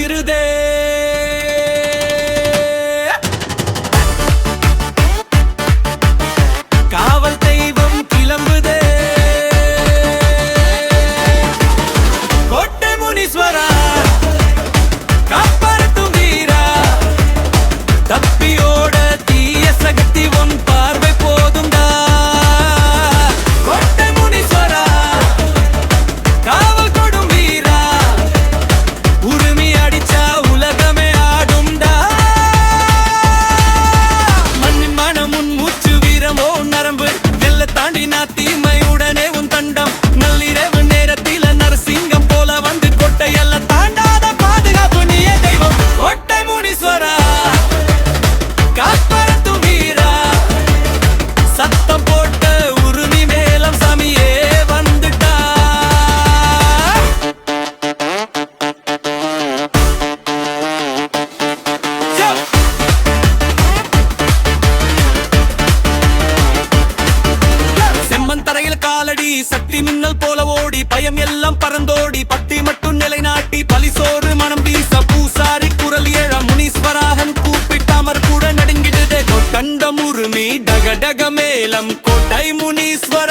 குளிருதே காவல் தெய்வம் கிளம்புதே. கோட்டை முனீஸ்வரா காப்பாற்றும் வீரா. தப்பியோட தீய சக்தி ஒன்று. அம்மன் தரையில் காலடி சக்தி மின்னல் போல ஓடி பயம் எல்லாம் பறந்தோடி பத்தி மட்டும் நிலைநாட்டி பலிசோறு மனம் வீச பூசாரி குரல் ஏழ முனீஸ்வராகன் கூப்பிட்டாமற் கூட நடுங்கிடுதே. கண்டமுருமி டக டக மேலம் கோட்டை முனீஸ்வர